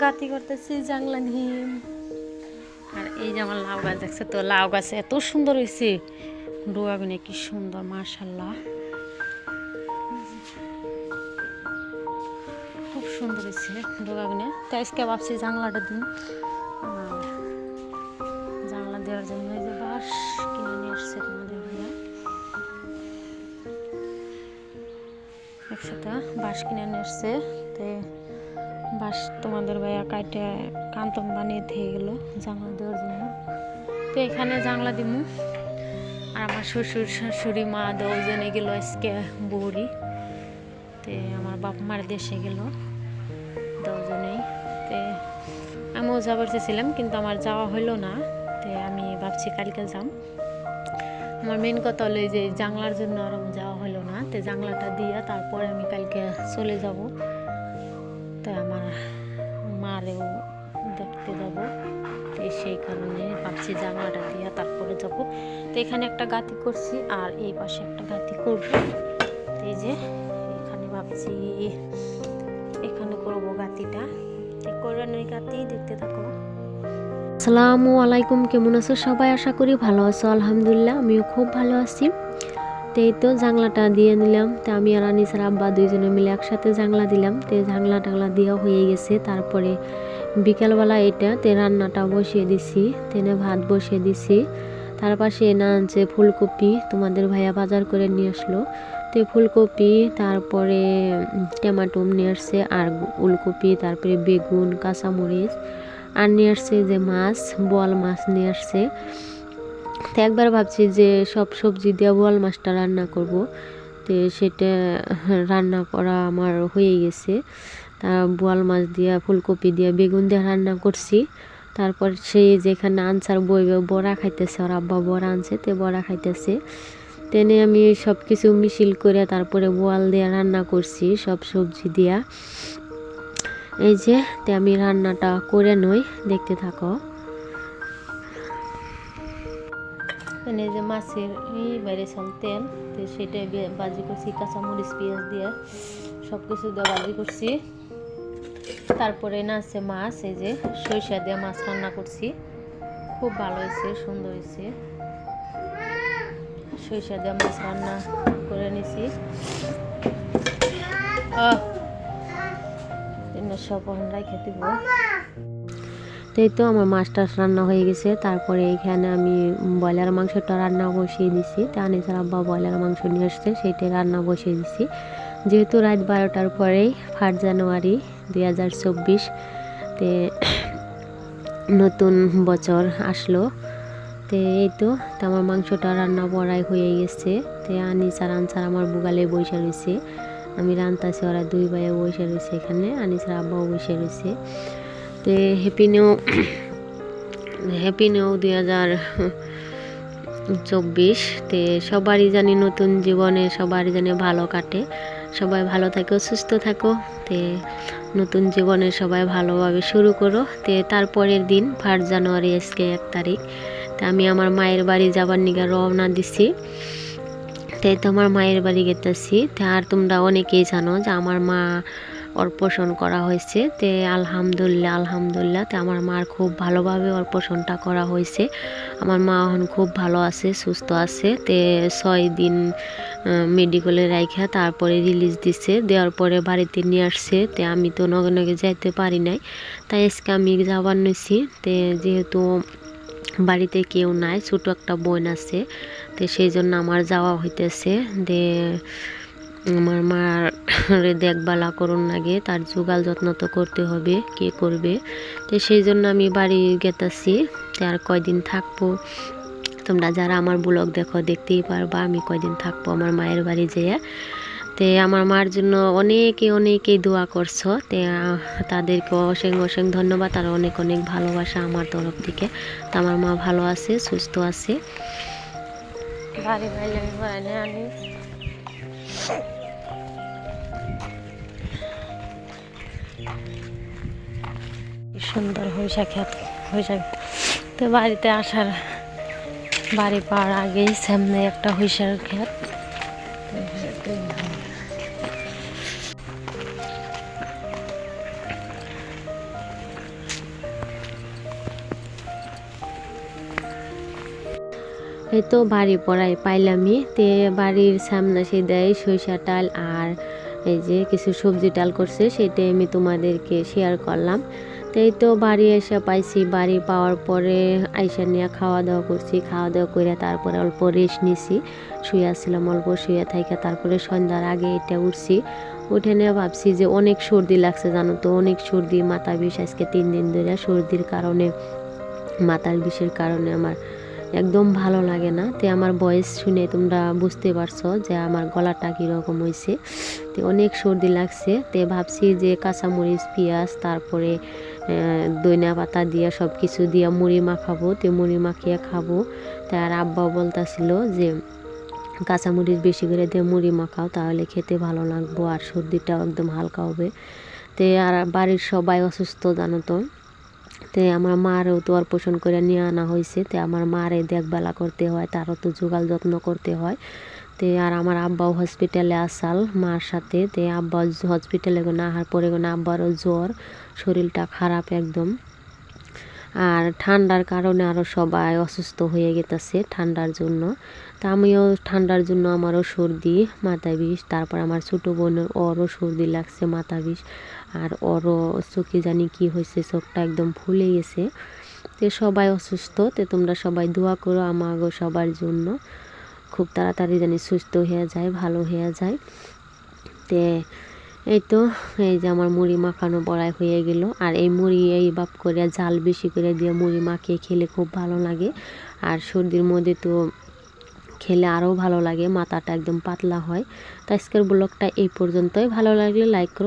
গাতি করতেছি জাংলা দিয়ে আর এই যে আমার লাউ গাছ দেখছে তো, লাউ গাছ এত সুন্দর হয়েছে। ডোয়াগুনে কি সুন্দর মার্শাল্লাহ খুব সুন্দর হয়েছে ডোগাগুনে তো আজকে ভাবছি জানলাটা দিন জানলা দেওয়ার জন্য যে বাঁশ কিনে নিয়ে এসছে তোমাদের একসাথে বাঁশ কিনে নিয়ে এসছে তো বাঁশ তোমাদের ভাইয়া কাটে কান্তন বানিয়ে দিয়ে গেলো জানলা দেওয়ার জন্য। তো এখানে জানলা দিমু। আর আমার শ্বশুর, শাশুড়ি, মা দুজনে গেল আজকে বৌরি। তে আমার বাপ মার দেশে গেল দুজনেই তে আমিও যাবার চেয়েছিলাম, কিন্তু আমার যাওয়া হলো না। তে আমি ভাবছি কালকে যাম। আমার মেন কথা হলো যে জানলার জন্য আর যাওয়া হলো না। তে জানলাটা দিয়ে তারপরে আমি কালকে চলে যাব। তাই আমার মারেও দেখতে যাব। তো সেই কারণে ভাবছি জানলাটা দিয়ে তারপরে যাব। তো এখানে একটা গাতি করছি আর এই পাশে একটা গাতি করব। এই যে এখানে ভাবছি এখানে করব গাতিটা। করবেন গাতি দেখতে থাকো। আসসালামু আলাইকুম, কেমন আছো সবাই? আশা করি ভালো আছো। আলহামদুলিল্লাহ, আমিও খুব ভালো আছি। তো এই তো জাংলাটা দিয়ে নিলাম। তো আমি আর আনিসার আব্বা দুইজনে মিলে একসাথে জাংলা দিলাম। তো জাংলা টাংলা দেওয়া হয়ে গেছে। তারপরে বিকালবেলা এটা তে রান্নাটা বসিয়ে দিছি। তেনে ভাত বসিয়ে দিছি। তার পাশে এনে আনছে ফুলকপি। তোমাদের ভাইয়া বাজার করে নিয়ে আসলো। তো ফুলকপি, তারপরে টমেটো নিয়ে আসছে আর উলকপি, তারপরে বেগুন, কাঁচামরিচ। আর নিয়ে আসছে যে মাছ, বোয়াল মাছ নিয়ে আসছে। তো একবার ভাবছি যে সব সবজি দিয়ে বোয়াল মাছটা রান্না করব। তো সেটা রান্না করা আমার হয়ে গেছে। তা বোয়াল মাছ দিয়া, ফুলকপি দিয়া, বেগুন দিয়ে রান্না করছি। তারপর সেই যেখানে আনসার বই, বড়া খাইতেছে, ওর আব্বা বড়া আনছে, তে বড়া খাইতেছে। তেনে আমি সব কিছু মিশিল করে তারপরে বোয়াল দিয়ে রান্না করছি সব সবজি দিয়া। এই যে, তে আমি রান্নাটা করে নই, দেখতে থাকো। এখানে যে মাছের এই বাইরে চাল তেল তো সেটাই বাজি করছি, কাঁচামরিচ, পেঁয়াজ দিয়ে সব কিছু দিয়ে বাজি করছি। তারপরে না আছে মাছ, এই যে সরিষা দিয়ে মাছ রান্না করছি। খুব ভালো হয়েছে, সুন্দর হয়েছে। সরিষা দিয়ে মাছ রান্না করে নিছি। সব রাখে দিব তো এই তো আমার মাছ টাছ রান্না হয়ে গেছে। তারপরে এখানে আমি ব্রয়লার মাংসটা রান্না বসিয়ে দিছি। তা আনিসার আব্বা ব্রয়লার মাংস নিয়ে আসছে, সেইটাই রান্না বসিয়ে দিছি। যেহেতু রাত বারোটার পরেই ফার্স্ট জানুয়ারি দুই হাজার চব্বিশ, তে নতুন বছর আসলো। তে এই তো তো আমার মাংসটা রান্না বড়াই হয়ে গেছে। তো আনিসার আনসার আমার বুগালে বসে রয়েছে। আমি রান্তাছি, ওরা দুই ভাইয়ে বসে রয়েছে এখানে আনিসার আব্বাও বসে রয়েছে। তো হ্যাপি নিউ হ্যাপি নিউ দুই হাজার চব্বিশ তে সবারই জানি নতুন জীবনে, সবারই জানি ভালো কাটে। সবাই ভালো থাকো, সুস্থ থাকো, তে নতুন জীবনে সবাই ভালোভাবে শুরু করো। তে তারপরের দিন ফার্স্ট জানুয়ারি আজকে এক তারিখ, তা আমি আমার মায়ের বাড়ি যাবার নিগে রওনা দিছি। তাই তো আমার মায়ের বাড়ি গেতেছি, তা আর তোমরা অনেকেই জানো যে আমার মা অর্পণ করা হয়েছে। তে আলহামদুলিল্লাহ আলহামদুলিল্লাহ, তে আমার মার খুব ভালোভাবে অর্পণটা করা হয়েছে। আমার মা এখন খুব ভালো আছে, সুস্থ আছে। তে ছয় দিন মেডিকেলে রাইখা, তারপরে রিলিজ দিছে। দেওয়ার পরে বাড়িতে নিয়ে আসছে। তে আমি তো নগে নগে যাইতে পারি নাই। তাই আজকে আমি যাবার নিছি। তে যেহেতু বাড়িতে কেউ নাই, ছোট একটা বোন আছে। তো সেই জন্য আমার যাওয়া হইতেছে। দে আমার মার দেখবালা করুন লাগে তার যোগাল যত্ন তো করতে হবে, কে করবে? তো সেই জন্য আমি বাড়ি গেতাছি তো আর কয়দিন থাকব? তোমরা যারা আমার ব্লগ দেখো, দেখতেই পারবা আমি কয়দিন থাকব আমার মায়ের বাড়ি যেয়ে। তে আমার মার জন্য অনেকে অনেকেই দোয়া করছ, তে তাদেরকে অসংখ অসংখ ধন্যবাদ আর অনেক অনেক ভালোবাসা আমার তরফ থেকে। তো আমার মা ভালো আছে, সুস্থ আছে। বাড়ি বাড়ি সুন্দর হইসা তো বাড়িতে আসার বাড়ি পাওয়ার আগেই সামনে একটা হইসার খেত এই তো বাড়ি পড়াই পাইলামি তে বাড়ির সামনে সে দেয় সরিষা টাল আর এই যে কিছু সবজি টাল করছে, সেটাই আমি তোমাদেরকে শেয়ার করলাম। এই তো বাড়ি এসে পাইছি, বাড়ি পাওয়ার পরে আইসা নিয়ে খাওয়া দাওয়া করছি খাওয়া দাওয়া করে তারপরে অল্প রেস্ট নিছি। শুয়ে আসছিলাম অল্প, শুয়ে থাইকা তারপরে সন্ধ্যার আগে এটা উঠছি। উঠে নিয়ে ভাবছি যে অনেক সর্দি লাগছে, জানো তো, অনেক সর্দি, মাথা বিষ, আজকে তিন দিন ধরে সর্দির কারণে মাথার বিষের কারণে আমার একদম ভালো লাগে না। তে আমার বয়স শুনে তোমরা বুঝতে পারছ যে আমার গলাটা কীরকম হয়েছে তো অনেক সর্দি লাগছে। তে ভাবছি যে কাঁচামরিচ, পেঁয়াজ, তারপরে দইনা পাতা দিয়া সব কিছু দিয়ে মুড়ি মাখাবো তে মুড়ি মাখিয়ে খাব। তা আর আব্বা বলতাছিল যে কাঁচামরিচ বেশি করে দিয়ে মুড়ি মাখাও তাহলে খেতে ভালো লাগবো আর সর্দিটাও একদম হালকা হবে। তে আর বাড়ির সবাই অসুস্থ জানো তো। তে আমার মারও তো আর পোষণ করে নিয়ে আনা হয়েছে তে আমার মারে দেখবেলা করতে হয়, তারও তো যোগাল যত্ন করতে হয়। তে আর আমার আব্বাও হসপিটালে আসাল, মার সাথে। তে আব্বা হসপিটালে না আহার পরে গো না আব্বারও জ্বর, শরীরটা খারাপ একদম। আর ঠান্ডার কারণে আরও সবাই অসুস্থ হয়ে গেতেছে ঠান্ডার জন্য। তা আমিও ঠান্ডার জন্য আমারও সর্দি মাথা বিষ, তারপর আমার ছোটো বোনের ওরও সর্দি লাগছে মাথা বিষ। আর ওরও চোখে জানি কি হয়েছে, চোখটা একদম ফুলে গেছে। তে সবাই অসুস্থ, তে তোমরা সবাই দোয়া করো আমাগো সবার জন্য। খুব তাড়াতাড়ি জানি সুস্থ হয়ে যায়, ভালো হয়ে যায়। তে এই তো, এই যে আমার মুড়ি মাখানো বড়াই হয়ে গেল। আর এই মুড়ি এই বাপ করে জাল বেশি করে দিয়ে মুড়ি মাখিয়ে খেলে খুব ভালো লাগে। আর সর্দির মধ্যে তো খেলে আরও ভালো লাগে, মাথাটা একদম পাতলা হয়। তো আজকের ব্লগটা এই পর্যন্তই। ভালো লাগলে লাইক করো।